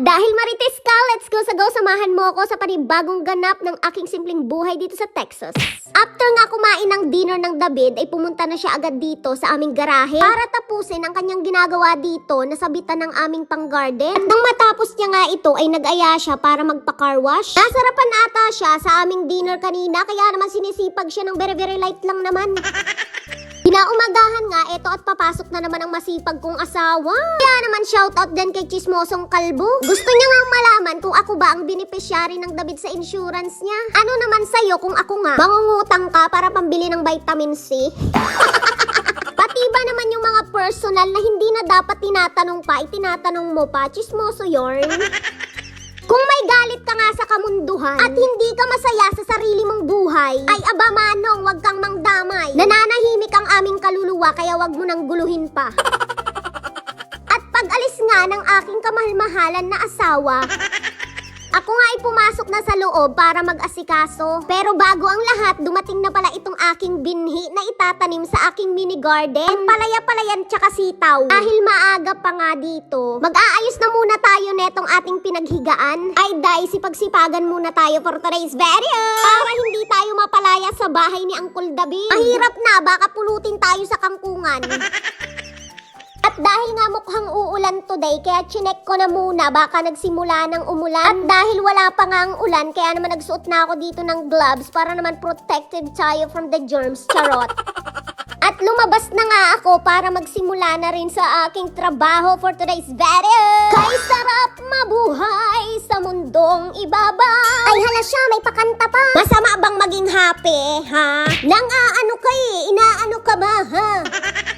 dahil marites ka, let's go sa go, samahan mo ako sa panibagong ganap ng aking simpleng buhay dito sa Texas. After nga kumain ng dinner ng David, ay pumunta na siya agad dito sa aming garahe para tapusin ang kanyang ginagawa dito na sabitan ng aming pang-garden. At nang matapos niya nga ito, ay nag-aya siya para magpa-car wash. Nasarapan ata siya sa aming dinner kanina, kaya naman sinisipag siya ng very very light lang naman. Pinaumagahan nga, eto at papasok na naman ang masipag kong asawa. Kaya naman shoutout din kay Chismosong Kalbo. Gusto niya nga malaman kung ako ba ang beneficiary ng David sa insurance niya. Ano naman sa'yo kung ako nga, mangungutang ka para pambili ng vitamin C? Pati ba naman yung mga personal na hindi na dapat tinatanong pa, itinatanong mo pa, chismoso yorn? Kung may galit ka nga sa kamunduhan at hindi ka masaya sa sarili mong buhay, ay aba manong, wag kang mangdamay. Aming kaluluwa kaya wag mo nang guluhin pa. At pag-alis nga ng aking kamahal-mahalan na asawa, ako nga ay pumasok na sa loob para mag-asikaso. Pero bago ang lahat, dumating na pala itong aking binhi na itatanim sa aking mini garden. Ang palaya-palayan tsaka sitaw. Dahil maaga pa nga dito, mag-aayos na muna tayo netong ating pinaghigaan. Ay day, sipagsipagan muna tayo for today's video. Para hindi tayo mapalaya sa bahay ni Uncle David. Mahirap na, baka pulutin tayo sa kangkungan. Dahil nga mukhang uulan today, kaya chinek ko na muna, baka nagsimula ng umulan. At dahil wala pa nga ang ulan, kaya naman nagsuot na ako dito ng gloves para naman protected tayo from the germs, charot. At lumabas na nga ako para magsimula na rin sa aking trabaho for today's video. Kay sarap mabuhay sa mundong ibaba. Ay hala siya, may pakanta pa. Masama bang maging happy, ha? Nang aano ka eh, inaano ka ba, ha?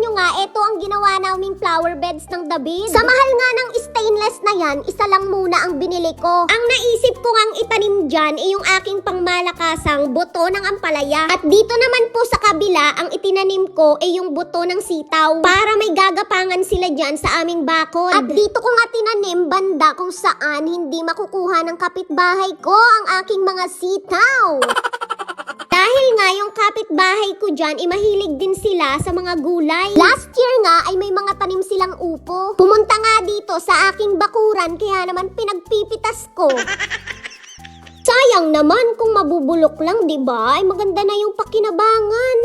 Nyo nga, ito ang ginawa naming flower beds ng David. Sa mahal nga ng stainless na yan, isa lang muna ang binili ko. Ang naisip ko ngang itanim dyan ay yung aking pangmalakasang buto ng ampalaya. At dito naman po sa kabila, ang itinanim ko ay yung buto ng sitaw. Para may gagapangan sila dyan sa aming bakod. At dito ko nga tinanim banda kung saan hindi makukuha ng kapitbahay ko ang aking mga sitaw. Nga yung kapitbahay ko dyan, imahilig din sila sa mga gulay. Last year nga ay may mga tanim silang upo. Pumunta nga dito sa aking bakuran kaya naman pinagpipitas ko. Sayang naman kung mabubulok lang, di ba? Ay maganda na yung pakinabangan.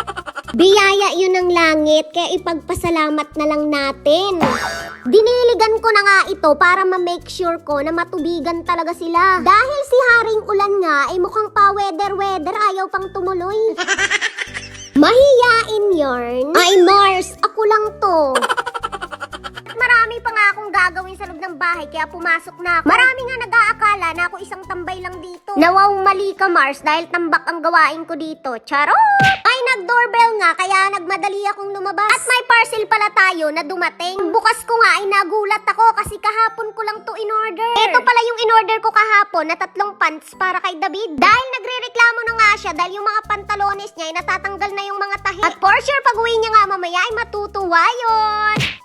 Biyaya yun ng langit, kaya ipagpasalamat na lang natin. Diniligan ko na nga ito para ma-make sure ko na matubigan talaga sila. Dahil si Haring Ulan nga ay mukhang pa-weather-weather ayaw pang tumuloy. Mahiyain yarn. Ay Mars, ako lang to. Marami pa nga akong gagawin sa loob ng bahay kaya pumasok na ako. Marami nga nag-aakala na ako isang tambay lang dito. Nawaw mali ka Mars dahil tambak ang gawain ko dito. Charot! Ay nga nagmadali akong lumabas. At may parcel pala tayo na dumating. Bukas ko nga ay nagulat ako kasi kahapon ko lang to in-order. Ito pala yung in-order ko kahapon na tatlong pants para kay David. Dahil nagre-reklamo na nga siya dahil yung mga pantalones niya ay natatanggal na yung mga tahi. At for sure pag uwi niya nga mamaya ay matutuwa yun.